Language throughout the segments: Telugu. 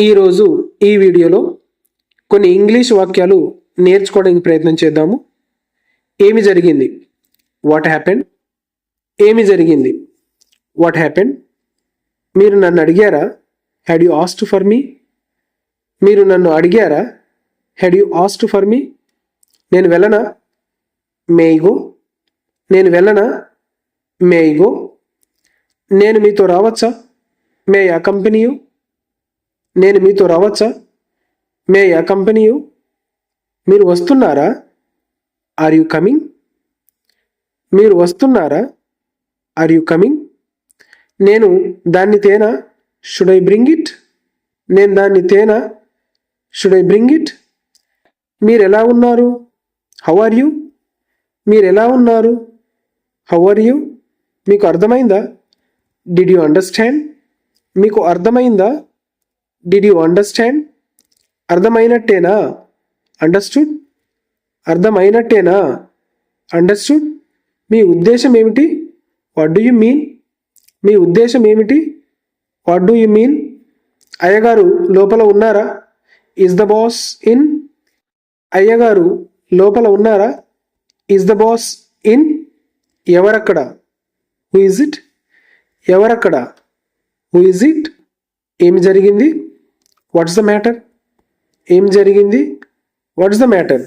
ఈరోజు ఈ వీడియోలో కొన్ని ఇంగ్లీష్ వాక్యాలు నేర్చుకోవడానికి ప్రయత్నం చేద్దాము. ఏమి జరిగింది? వాట్ హ్యాపెన్ ఏమి జరిగింది? వాట్ హ్యాపెన్ మీరు నన్ను అడిగారా? Had you asked for me మీరు నన్ను అడిగారా? Had you asked for me నేను వెళ్ళనా? మేయిగో నేను వెళ్ళనా? మేయిగో నేను మీతో రావచ్చా? మే యా కంపెనీ నేను మీతో రావచ్చా? మే యా కంపెనీ మీరు వస్తున్నారా? Are you coming? మీరు వస్తున్నారా? Are you coming? నేను దాన్ని తేనా? Should I bring it? నేను దాన్ని తేనా? Should I bring it? మీరు ఎలా ఉన్నారు? How are you? మీరు ఎలా ఉన్నారు? How are you? మీకు అర్థమైందా? Did you understand? మీకు అర్థమైందా? డిడ్ యూ అండర్స్టాండ్ అర్థమైనట్టేనా? అండర్స్టూడ్ అర్థమైనట్టేనా? అండర్స్టూడ్ మీ ఉద్దేశం ఏమిటి? వాట్ డూ యూ మీన్ మీ ఉద్దేశం ఏమిటి? వాట్ డూ యూ మీన్ అయ్యగారు లోపల ఉన్నారా? ఇస్ ద బాస్ ఇన్ అయ్యగారు లోపల ఉన్నారా? ఇస్ ద బాస్ ఇన్ ఎవరక్కడ? హూ ఇజ్ ఇట్ ఎవరక్కడ? హూ ఇజ్ ఇట్ ఏమి జరిగింది? వాట్స్ ద మ్యాటర్ ఏం జరిగింది? వాట్స్ ద మ్యాటర్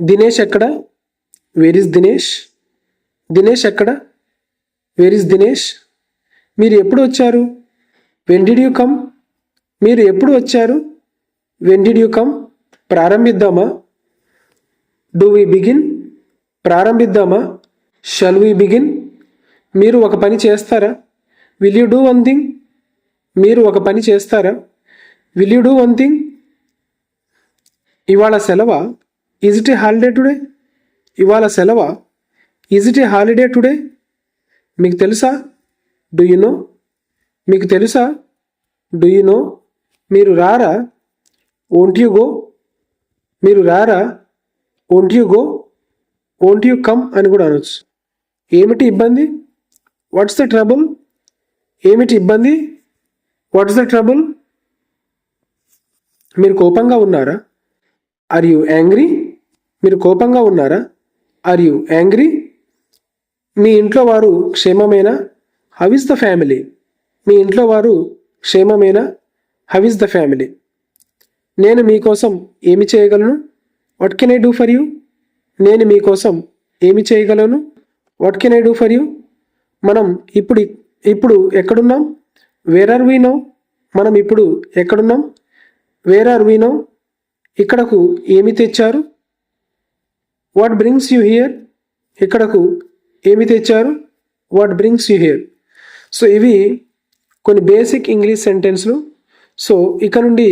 దినేష్ ఎక్కడ? వేర్ ఇస్ దినేష్ దినేష్ ఎక్కడ? వేర్ ఇస్ దినేష్ మీరు ఎప్పుడు వచ్చారు? వెన్ డిడ్ యూ కమ్ మీరు ఎప్పుడు వచ్చారు? వెన్ డిడ్ యూ కమ్ ప్రారంభిద్దామా? డూ వి బిగిన్ ప్రారంభిద్దామా? షల్ వి బిగిన్ మీరు ఒక పని చేస్తారా? Will you do one thing మీరు ఒక పని చేస్తారా? Will you do one thing ఇవాళ సెలవా? Is it a holiday today ఇవాళ సెలవా? Is it a holiday today మీకు తెలుసా? డూ యు నో మీకు తెలుసా? డూ యు నో మీరు రారా? ఓంట్ యు గో మీరు రారా? Won't you go won't you come అని కూడా అనొచ్చు. ఏమిటి ఇబ్బంది? వాట్స్ ద ట్రబుల్ ఏమిటి ఇబ్బంది? వాట్స్ ద ట్రబుల్ మీరు కోపంగా ఉన్నారా? ఆర్ యు యాంగ్రీ మీరు కోపంగా ఉన్నారా? ఆర్ యు యాంగ్రీ మీ ఇంట్లో వారు క్షేమమేనా? హవ్ ఇస్ ద ఫ్యామిలీ మీ ఇంట్లో వారు క్షేమమేనా? హవ్ ఇస్ ద ఫ్యామిలీ నేను మీకోసం ఏమి చేయగలను? What can I do for you నేను మీకోసం ఏమి చేయగలను? What can I do for you మనం ఇప్పుడు ఇప్పుడు ఎక్కడున్నాం? వేర్ ఆర్ వీ నో మనం ఇప్పుడు ఎక్కడున్నాం? వేర్ ఆర్ వీ నో ఇక్కడకు ఏమి తెచ్చారు? వాట్ బ్రింగ్స్ యూ హియర్ ఇక్కడకు ఏమి తెచ్చారు? What brings you here so ఇవి కొన్ని బేసిక్ ఇంగ్లీష్ సెంటెన్స్లు సో ఇక నుండి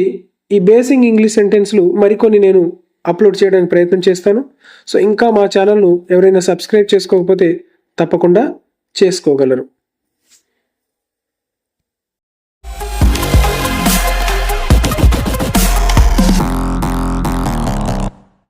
ఈ బేసిక్ ఇంగ్లీష్ సెంటెన్స్లు మరికొన్ని నేను అప్లోడ్ చేయడానికి ప్రయత్నం చేస్తాను. సో ఇంకా మా ఛానల్ను ఎవరైనా సబ్స్క్రైబ్ చేసుకోకపోతే తప్పకుండా చేసుకోగలరు.